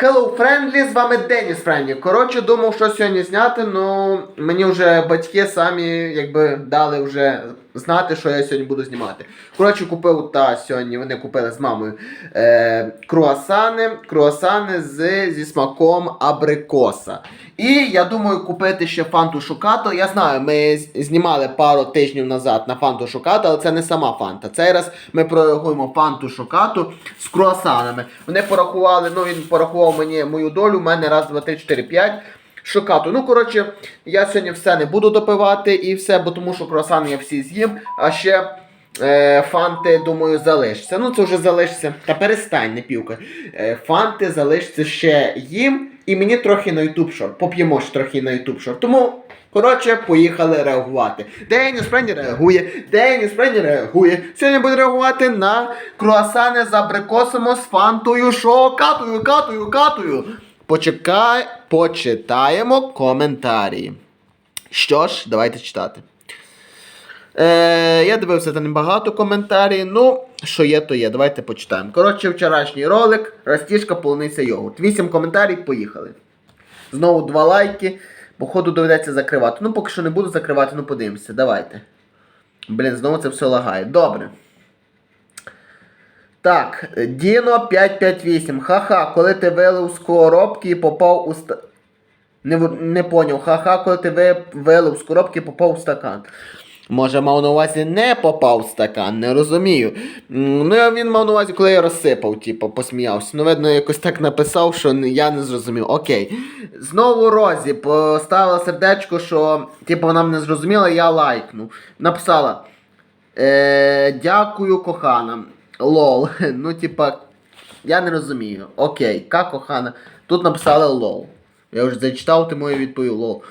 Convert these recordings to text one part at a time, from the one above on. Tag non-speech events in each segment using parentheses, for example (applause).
Hello Friendly, з вами Деніс Френді. Коротше, думав, що сьогодні зняти, ну мені вже батьки самі якби дали вже знати, що я сьогодні буду знімати. Коротше, купив та сьогодні, вони купили з мамою е, круасани, круасани з, зі смаком абрикоса. І я думаю купити ще фанту шукато. Я знаю, ми знімали пару тижнів назад на фанту шукато, але це не сама фанта. Цей раз ми прорахуємо фанту шукато з круасанами. Вони порахували, ну він порахував мені мою долю, у мене раз, два, три, чотири, п'ять. Шокату. Ну, коротше, я сьогодні все не буду допивати і все, бо тому що круасани я всі з'їм, а ще е, фанти, думаю, залишиться. Ну, це вже залишиться. Та перестань, не півка. Е, фанти залишиться ще їм, і мені трохи на YouTube Short. Поп'ємо ж трохи на YouTube Short. Тому. Коротше, поїхали реагувати. Деніс Френді реагує, Деніс Френді реагує. Сьогодні буде реагувати на круасани з абрикосом з фантою, що катую, катую, катую. Почекай, почитаємо коментарі. Що ж, давайте читати. Е, я дивився там небагато коментарів. Ну, що є, то є. Давайте почитаємо. Коротше, вчорашній ролик, растіжка, полуниця йогурт. Вісім коментарів, поїхали. Знову два лайки. Походу доведеться закривати. Ну, поки що не буду закривати, ну подивимося. Давайте. Блін, знову це все лагає. Добре. Так, Діно 558. Ха-ха, коли ти вилив з коробки і попав у ста... Не, не поняв. Ха-ха, коли ти ви- вилив з коробки і попав у стакан. Може, мав на увазі не попав в стакан, не розумію. Ну, він мав на увазі, коли я розсипав, типу, посміявся. Ну, видно, якось так написав, що я не зрозумів. Окей. Знову Розі поставила сердечко, що типу, вона мене зрозуміла, я лайкнув. Написала. Е, дякую, кохана. Лол. (laughs) Ну, типа, я не розумію. Окей, ка кохана. Тут написали лол. Я вже зачитав, тому я відповів лол.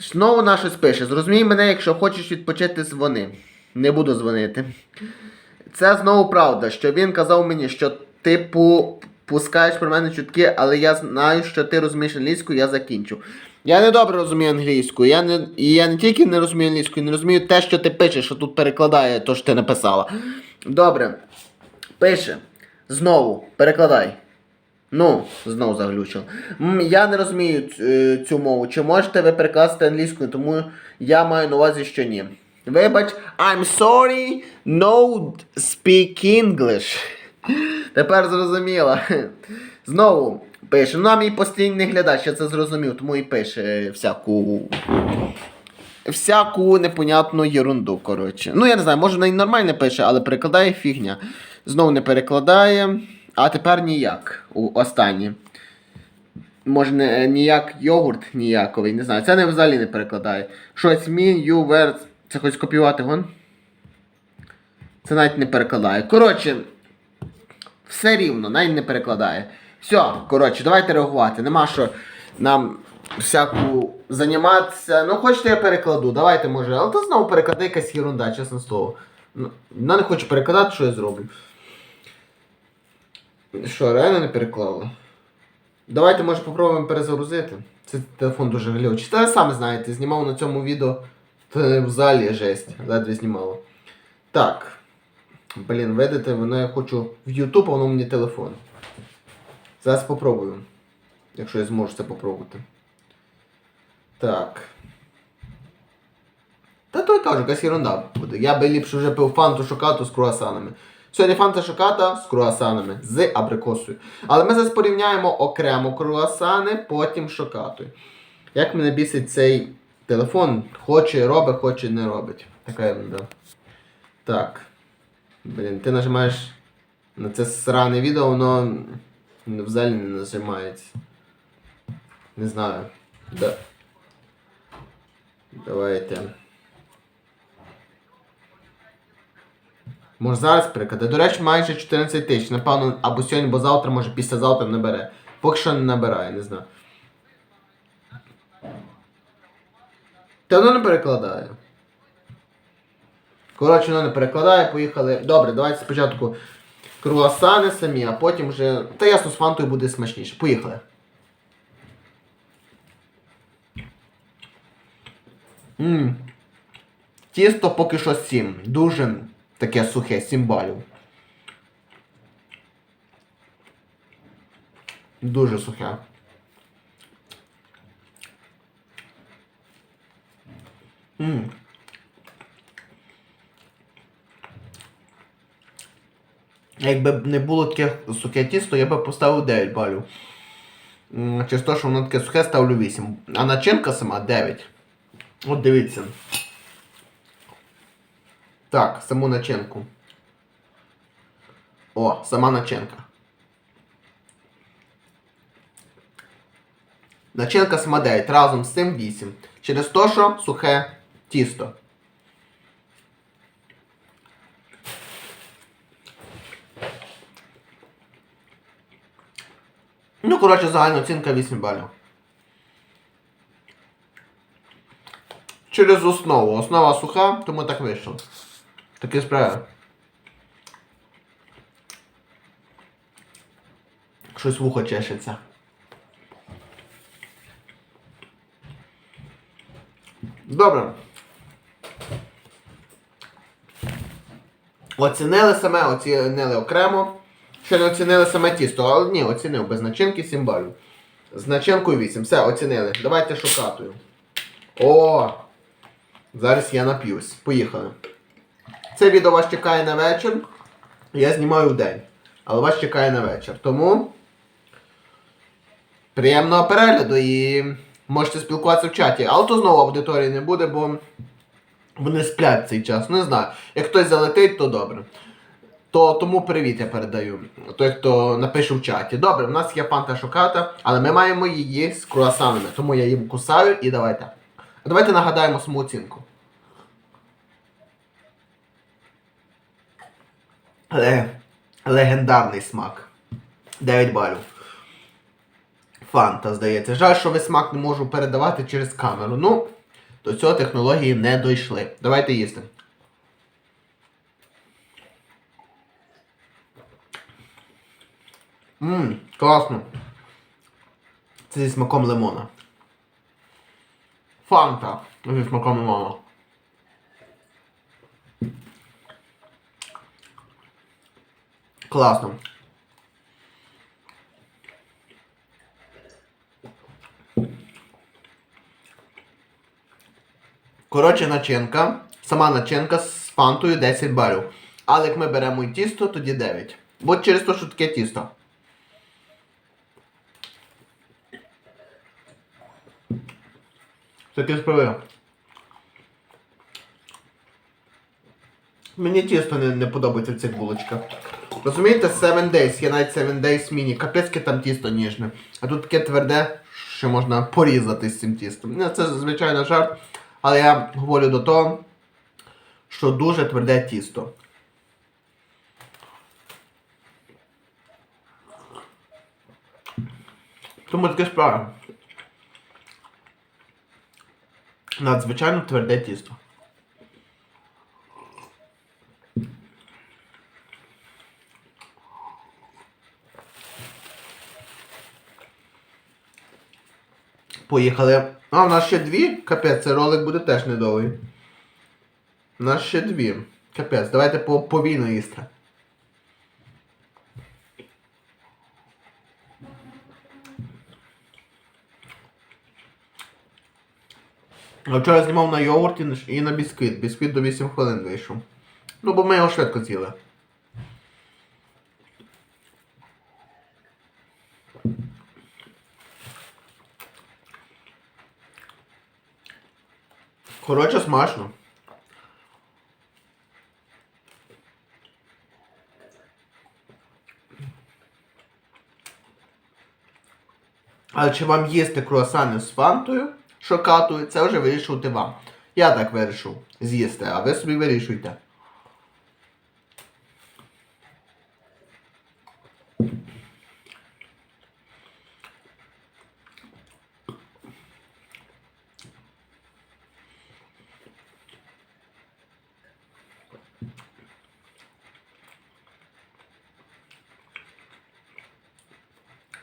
Знову вона щось пише. Зрозумій мене, якщо хочеш відпочити, дзвони. Не буду дзвонити. Це знову правда, що він казав мені, що типу пускаєш про мене чутки, але я знаю, що ти розумієш англійську, я закінчу. Я не добре розумію англійську. Я не, і я не тільки не розумію англійську, і не розумію те, що ти пишеш, що тут перекладає те, що ти написала. Добре. Пише. Знову. Перекладай. Ну, знову заглючив. Я не розумію е, цю мову. Чи можете ви перекласти англійською, тому я маю на увазі, що ні. Вибач, I'm sorry, no speak English. Тепер зрозуміла. Знову пише. Ну, а мій постійний глядач, я це зрозумів, тому і пише всяку. Всяку непонятну ерунду, коротше. Ну, я не знаю, може вона нормально пише, але перекладає фігня. Знову не перекладає. А тепер ніяк. У останнє. Може, не, ніяк йогурт ніяковий, не знаю. Це не взагалі не перекладає. Щось mean, you, were. Це хоч скопіювати гон? Це навіть не перекладає. Коротше, все рівно, навіть не перекладає. Все, коротше, давайте реагувати. Нема що нам всяку займатися. Ну, хочете, я перекладу, давайте може. Але то знову перекладе якась ерунда, чесне слово. Ну, не хоче перекладати, що я зроблю. Що, реально не переклала? Давайте, може, попробуємо перезагрузити. Це телефон дуже глючий. Та ви самі знаєте, знімав на цьому відео. Та в залі жесть. Ледве знімало. Так. Блін, видите, воно я хочу в YouTube, а воно мені телефон. Зараз попробую. Якщо я зможу це попробувати. Так. Та то я кажу, якась ерунда буде. Я би ліпше вже пив фанту шокату з круасанами. Сьогодні фанта шоката з круасанами, з абрикосою. Але ми зараз порівняємо окремо круасани, потім шокатою. Як мене бісить цей телефон, хоче робить, хоче не робить. Така ерунда. Так. Блін, ти нажимаєш на це сране відео, воно взагалі не нажимається. Не знаю. Да. Давайте. Може зараз приклади. До речі, майже 14 тисяч. Напевно, або сьогодні, або завтра, може післязавтра набере. Поки що не набирає, не знаю. Та воно не перекладає. Коротше, воно не перекладає, поїхали. Добре, давайте спочатку круасани самі, а потім вже. Та ясно, з фантою буде смачніше. Поїхали. Ммм. Тісто поки що 7. Дуже таке сухе, 7 балів. Дуже сухе. М. Якби не було таке сухе тісто, я б поставив 9 балів. Через те, що воно таке сухе, ставлю 8. А начинка сама 9. От дивіться. Так, саму начинку. О, сама начинка. Начинка 9, разом з цим 8. Через те, що сухе тісто. Ну, коротше, загальна оцінка 8 балів. Через основу. Основа суха, тому так вийшло. Такі справи. Щось вухо чешеться. Добре. Оцінили саме, оцінили окремо. Ще не оцінили саме тісто, але ні, оцінив без начинки 7 балів. З начинкою 8. Все, оцінили. Давайте шукати. О! Зараз я нап'юсь. Поїхали. Це відео вас чекає на вечір. Я знімаю в день. Але вас чекає на вечір. Тому приємного перегляду і можете спілкуватися в чаті. Але то знову аудиторії не буде, бо вони сплять цей час. Не знаю. Як хтось залетить, то добре. То тому привіт я передаю. Той, хто напише в чаті. Добре, в нас є панта шоката, але ми маємо її з круасанами. Тому я їм кусаю і давайте. Давайте нагадаємо саму оцінку. Ле- Легендарний смак. 9 балів. Фанта, здається. Жаль, що весь смак не можу передавати через камеру. Ну, до цього технології не дійшли. Давайте їсти. Ммм, класно. Це зі смаком лимона. Фанта зі смаком лимона. Класно. Коротше, начинка. Сама начинка з фантою 10 балів. Але як ми беремо і тісто, тоді 9. Бо через те, що таке тісто. Таке справи. Мені тісто не, не подобається в цих булочках. Розумієте, 7 Days, є навіть 7 Days міні. Капецьке там тісто ніжне. А тут таке тверде, що можна порізати з цим тістом. Ну, Це звичайно жарт. Але я говорю до того, що дуже тверде тісто. Тому таке справа. Надзвичайно тверде тісто. Поїхали. А, у нас ще дві? Капець, цей ролик буде теж недовгий. У нас ще дві. Капець, давайте по повільно їсти. Вчора знімав на йогурті і на бісквіт. Бісквіт до 8 хвилин вийшов. Ну, бо ми його швидко з'їли. Коротше, смачно. Але чи вам їсти круасани з фантою, шокатою, це вже вирішувати вам. Я так вирішив з'їсти, а ви собі вирішуйте.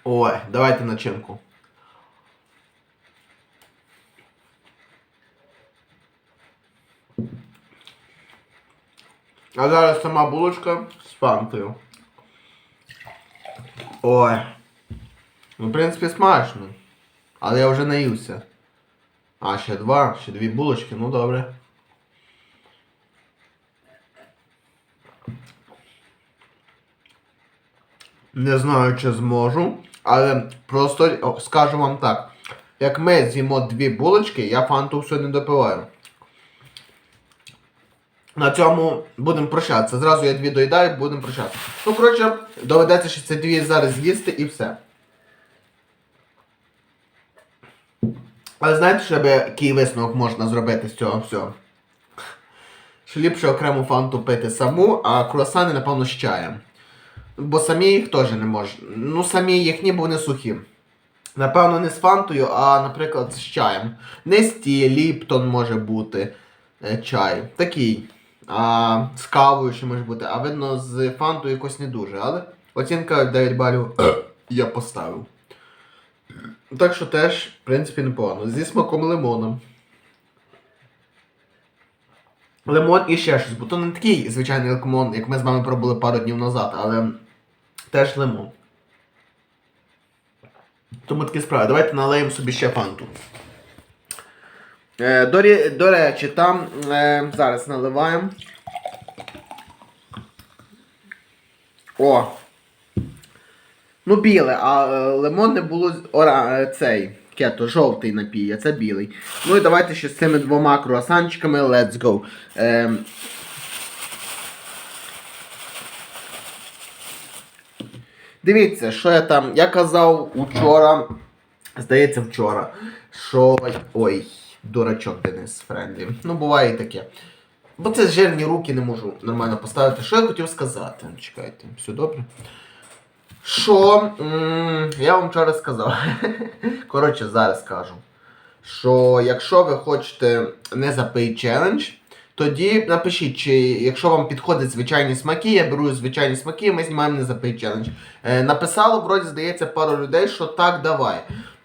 Ой, давайте начинку. А зараз сама булочка з фантою. Ой. Ну, в принципі, смачно. Але я вже наївся. А, ще два, ще дві булочки, ну добре. Не знаю, чи зможу, але просто скажу вам так. Як ми з'їмо дві булочки, я фанту все не допиваю. На цьому будемо прощатися. Зразу я дві доїдаю, будемо прощатися. Ну, коротше, доведеться ще ці дві зараз з'їсти і все. Але знаєте, що який висновок можна зробити з цього всього? Що ліпше окрему фанту пити саму, а круасани, напевно, з чаєм. Бо самі їх теж не можна. Ну, самі їхні, бо вони сухі. Напевно, не з фантою, а, наприклад, з чаєм. Несті, Ліптон може бути е, чай. Такий. А, з кавою ще може бути. А видно, з фантою якось не дуже. Але оцінка 9 балів я поставив. Так що теж, в принципі, непогано. Зі смаком лимоном. Лимон і ще щось, бо то не такий звичайний лимон, як ми з вами пробували пару днів назад, але теж лимон. Тому такі справи. Давайте налеємо собі ще фанту. Е, до, до речі, там е, зараз наливаємо. О! Ну, біле, а е, лимон не було ора, е, цей. Кето, жовтий напій, а це білий. Ну і давайте ще з цими двома круасанчиками let's go. Е, дивіться, що я там. Я казав учора, здається, вчора, що. Ой, дурачок Денис Френдлі. Ну, буває і таке. Бо це жирні руки не можу нормально поставити. Що я хотів сказати? Чекайте, все добре. Що я вам вчора сказав. (laughs) Коротше, зараз скажу. Що якщо ви хочете не запий челендж, тоді напишіть, чи якщо вам підходять звичайні смаки, я беру звичайні смаки, ми знімаємо не запий челендж. Е, написало, вроді, здається, пару людей, що так, давай.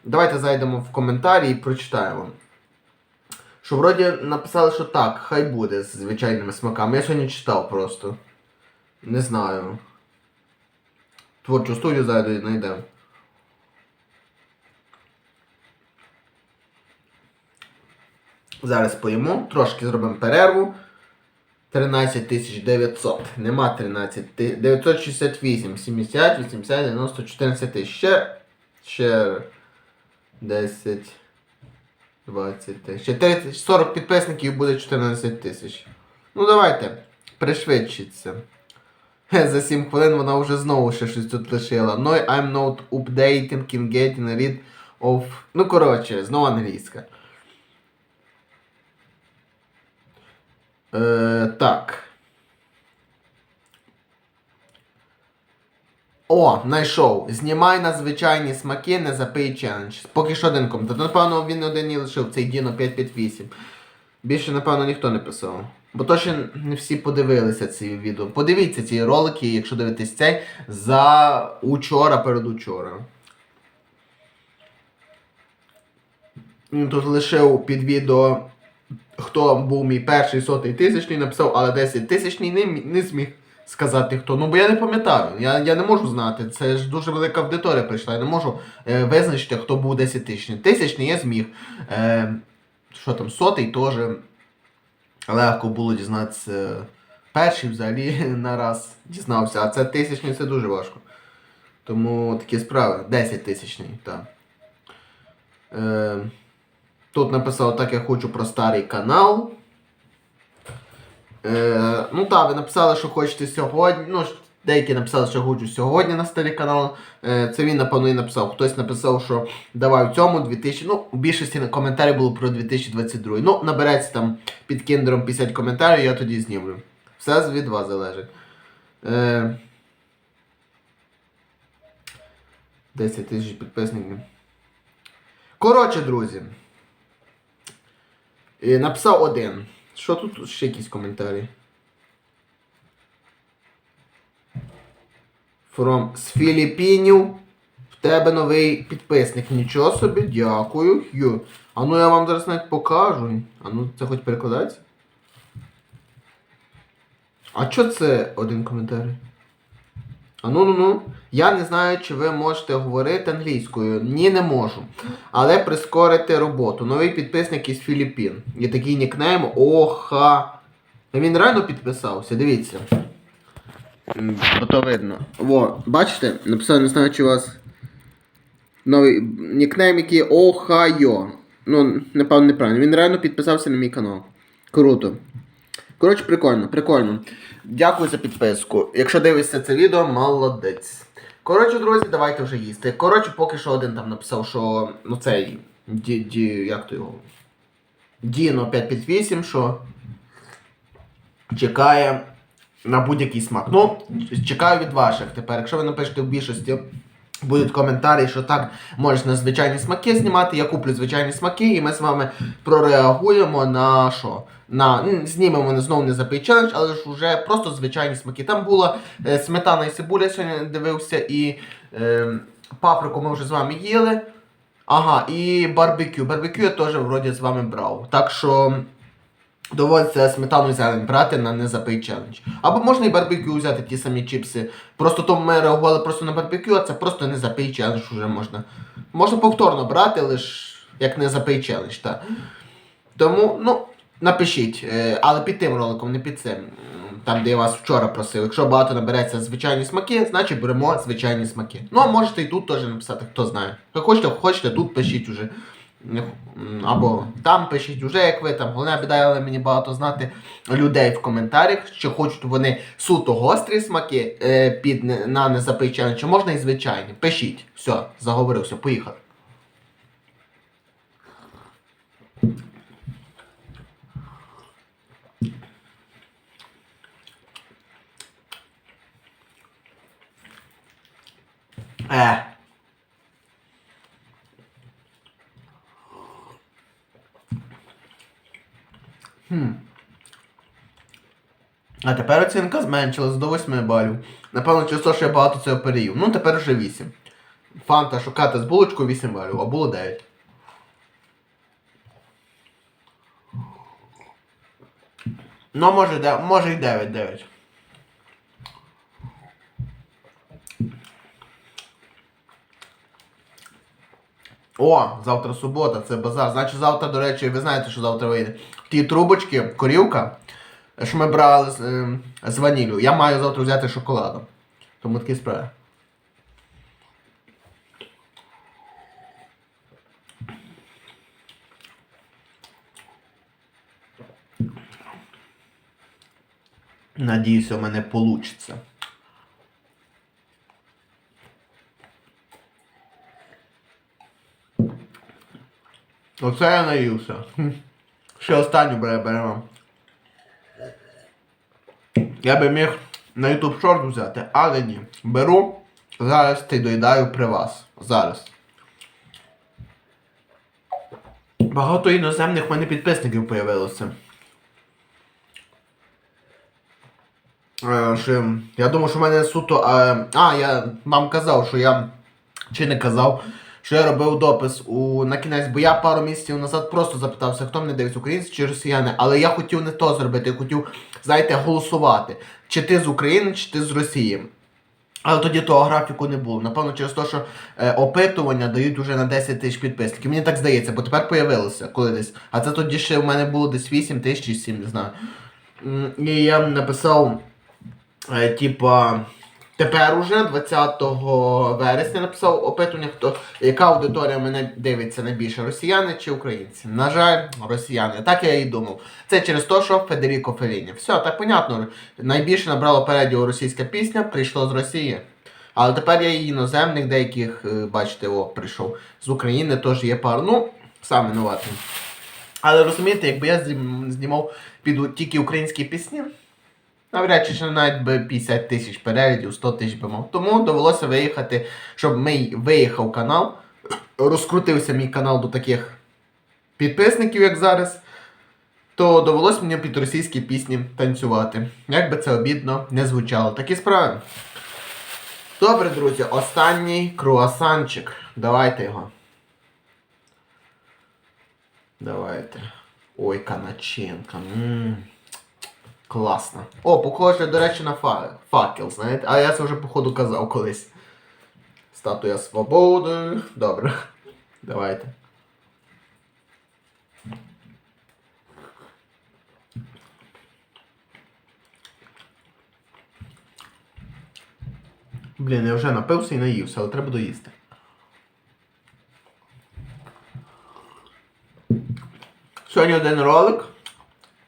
Давайте зайдемо в коментарі і прочитаємо. Що вроді написали, що так, хай буде з звичайними смаками. Я сьогодні читав просто. Не знаю. Творчу студію зайду і знайдемо. Зараз поїмо, трошки зробимо перерву. 13 900. Нема 13 968, 70, 80, 90, 14 тисяч. Ще, ще 10, 20 тисяч. Ще 30, 40 підписників буде 14 тисяч. Ну давайте, пришвидшіться. За 7 хвилин вона вже знову ще щось тут лишила. No, I'm not updating, can getting rid of... Ну, коротше, знову англійська. Е, так. О, знайшов. Знімай на звичайні смаки, не запий челендж. Поки що один коментар. Напевно, він один і лишив цей Діно 558. Більше, напевно, ніхто не писав. Бо то ще не всі подивилися ці відео. Подивіться ці ролики, якщо дивитесь цей, за учора передучора. Він тут лишив під відео, хто був мій перший сотий тисячний, написав, але 10 тисячний не, не зміг сказати хто. Ну бо я не пам'ятаю. Я, я не можу знати. Це ж дуже велика аудиторія прийшла. Я не можу е, визначити, хто був 10 тисячний. Тисячний я зміг. Е, що там, сотий теж легко було дізнатися. Перший взагалі (laughs) на раз дізнався, а це тисячний це дуже важко. Тому такі справи. 10 тисячний, так. Е, тут написав так, я хочу про старий канал. Е, ну так, ви написали, що хочете сьогодні. Ну, деякі написали, що хочу сьогодні на старий канал. Е, це він, напевно, і написав. Хтось написав, що давай в цьому 2000. Ну, у більшості коментарів було про 2022. Ну, набереться там під кіндером 50 коментарів, я тоді знімлю. Все від вас залежить. Е, 10 тисяч підписників. Коротше, друзі. Е, Написав один. Що тут ще якісь коментарі? From з Філіппінів. В тебе новий підписник. Нічого собі, дякую. Хью. А ну я вам зараз навіть покажу. А ну це хоч перекладається? А що це один коментар? Ну ну ну. Я не знаю, чи ви можете говорити англійською. Ні, не можу. Але прискорити роботу. Новий підписник із Філіппін. І такий нікнейм Оха. Він реально підписався, дивіться. М, Бо то видно. Во, бачите? Написав, не знаю, чи у вас. Новий нікнейм, який Охайо. Ну, напевно, неправильно. Він реально підписався на мій канал. Круто. Коротше, прикольно, прикольно. Дякую за підписку. Якщо дивишся це відео, молодець. Коротше, друзі, давайте вже їсти. Коротше, поки що один там написав, що ну цей. Ді, ді, як то його? Діно 558, що чекає на будь-який смак. Ну, чекаю від ваших тепер. Якщо ви напишете в більшості. Будуть коментарі, що так можеш на звичайні смаки знімати. Я куплю звичайні смаки, і ми з вами прореагуємо на що? На м, знімемо знову не запий челендж, але ж вже просто звичайні смаки. Там була е, сметана і цибуля сьогодні дивився, і е, паприку ми вже з вами їли. Ага, і барбекю. Барбекю я теж вроді з вами брав. Так що доводиться сметану і зелень брати на не запий челендж. Або можна і барбекю взяти ті самі чіпси. Просто то ми реагували просто на барбекю, а це просто не запий челендж вже можна. Можна повторно брати, лише як не запий челендж, так. Тому, ну, напишіть, е, але під тим роликом, не під цим. Там, де я вас вчора просив. Якщо багато набереться звичайні смаки, значить беремо звичайні смаки. Ну, а можете і тут теж написати, хто знає. Як хочете, хочете, тут пишіть уже. Або там пишіть уже, як ви там. Головне біда, але мені багато знати людей в коментарях, що хочуть вони суто гострі смаки е, під на незапий чи можна і звичайні. Пишіть. Все, заговорився, поїхали. Е. Хм. А тепер оцінка зменшилась до 8 балів. Напевно, через те, що я багато цього переїв. Ну, тепер вже 8. Фанта шукати з булочкою 8 балів, а було 9. Ну, може, де- може і 9, О, завтра субота, це базар. Значить, завтра, до речі, ви знаєте, що завтра вийде. Ті трубочки, корівка, що ми брали з, ем, з ваніллю. Я маю завтра взяти шоколадом. Тому такі справи. Надіюся, у мене вийде. Оце я наївся. (laughs) Ще останню бере беремо. Я би міг на YouTube Short взяти, але ні. Беру, зараз ти доїдаю при вас. Зараз. Багато іноземних в мене підписників появилося. Е, я думав, що в мене суто. е, а, я вам казав, що я. Чи не казав, що я робив допис у, на кінець, бо я пару місяців назад просто запитався, хто мене дивиться, українці чи росіяни, але я хотів не то зробити, я хотів, знаєте, голосувати. Чи ти з України, чи ти з Росії. Але тоді того графіку не було. Напевно, через те, що е, опитування дають уже на 10 тисяч підписників. Мені так здається, бо тепер появилося коли десь. А це тоді ще в мене було десь 8 тисяч чи 7, не знаю. І я написав, е, типа, тепер уже 20 вересня написав опитування, хто, яка аудиторія мене дивиться найбільше, росіяни чи українці. На жаль, росіяни. Так я і думав. Це через те, що Федеріко Феліні. Все, так понятно. Найбільше набрало передіо російська пісня, прийшло з Росії. Але тепер я і іноземних деяких, е, бачите, о, прийшов. З України теж є пару. Ну, саме винуватий. Але розумієте, якби я знім- знімав під тільки українські пісні, навряд чи навіть би 50 тисяч переглядів, 100 тисяч би мав. Тому довелося виїхати, щоб мій виїхав канал, розкрутився мій канал до таких підписників, як зараз, то довелося мені під російські пісні танцювати. Як би це обідно не звучало. Такі справи. Добре, друзі, останній круасанчик. Давайте його. Давайте. Ой, каначенка. М. Класно. О, похоже, до речі, на фа- факел, знаєте? А я це вже, походу, казав колись. Статуя свободи. Добре. Давайте. Блін, я вже напився і наївся, але треба доїсти. Сьогодні один ролик,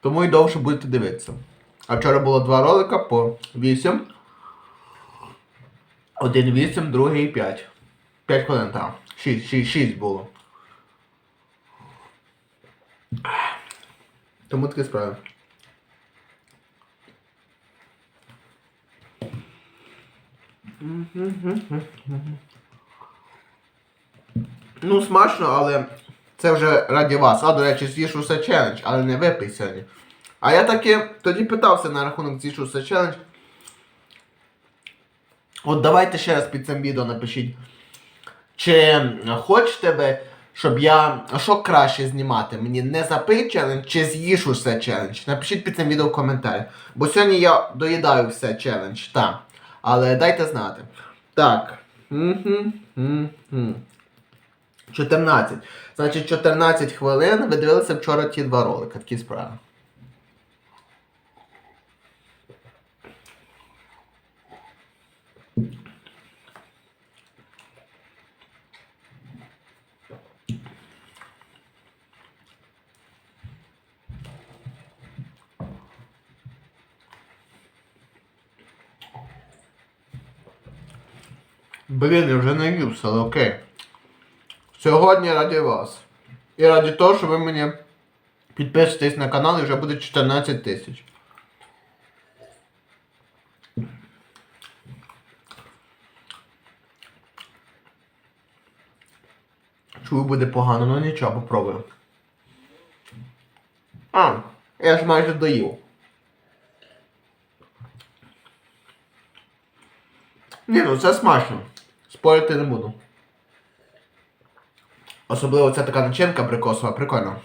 тому і довше будете дивитися. А вчора було два ролика по 8. Один 8, другий 5. 5 хвилин, так. 6, 6, 6 було. Тому такі справи. Ну, смачно, але це вже раді вас. А, до речі, з'їж усе челендж, але не випий сьогодні. А я таки тоді питався на рахунок з'їж усе челендж. От давайте ще раз під цим відео напишіть. Чи хочете ви, щоб я. Що краще знімати? Мені не запий челендж чи з'їж усе челендж? Напишіть під цим відео в коментарі. Бо сьогодні я доїдаю все челендж, так. Але дайте знати. Так. Угу, угу. 14. Значить, 14 хвилин ви дивилися вчора ті два ролики, такі справи. Блін, я вже не ївся, але окей. Сьогодні раді вас. І раді того, що ви мені підпишетесь на канал і вже буде 14 тисяч. Чую, буде погано, ну нічого, попробую. А, я ж майже доїв. Ні, ну це смачно. Спорити не буду. Особливо ця така начинка прикосова, прикольно.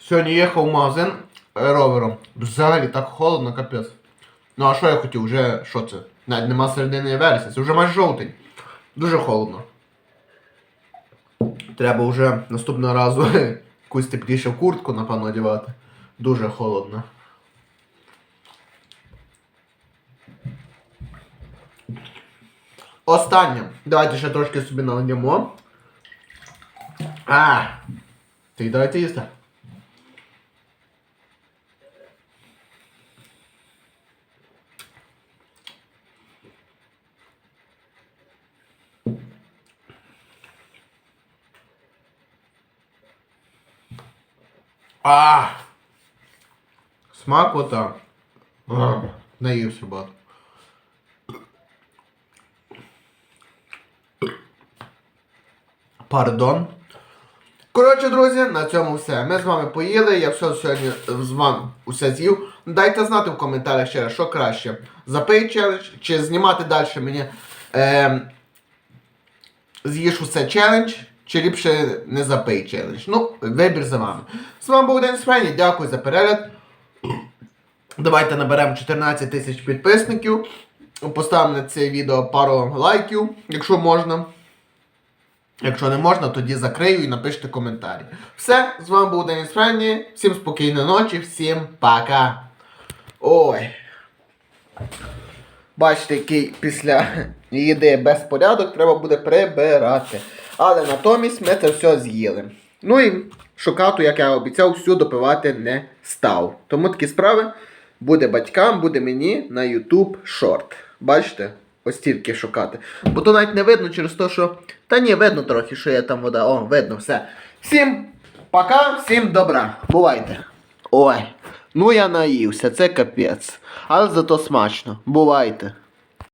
Сьогодні їхав в магазин ровером. Взагалі так холодно, капець. Ну а що я хотів? Вже що це? Навіть нема середини вересня, це вже майже жовтень. Дуже холодно. Треба вже наступного разу (laughs) якусь теплішу куртку, напевно, одягати. Дуже холодно. Останнє. Давайте ще трошки собі наливаємо. А! Ти давайте їсти. А! Смакота. А, Наївся багато. Пардон. Коротше, друзі, на цьому все. Ми з вами поїли, я все сьогодні з вами усе з'їв. Дайте знати в коментарях ще раз, що краще. Запий челендж, чи знімати далі мені е, з'їж усе челендж, чи ліпше не запий челендж. Ну, вибір за вами. З вами був Денис Френі, дякую за перегляд. Давайте наберемо 14 тисяч підписників. Поставимо на це відео пару лайків, якщо можна. Якщо не можна, тоді закрию і напишіть коментарі. Все, з вами був Деніс Френні. Всім спокійної ночі, всім пока. Ой. Бачите, який після їди безпорядок треба буде прибирати. Але натомість ми це все з'їли. Ну і шокату, як я обіцяв, всю допивати не став. Тому такі справи буде батькам, буде мені на YouTube шорт. Бачите? Ось тільки шукати. Бо то навіть не видно через те, що. Та ні, видно трохи, що я там вода. О, видно, все. Всім пока, всім добра. Бувайте. Ой. Ну я наївся, це капець. Але зато смачно. Бувайте.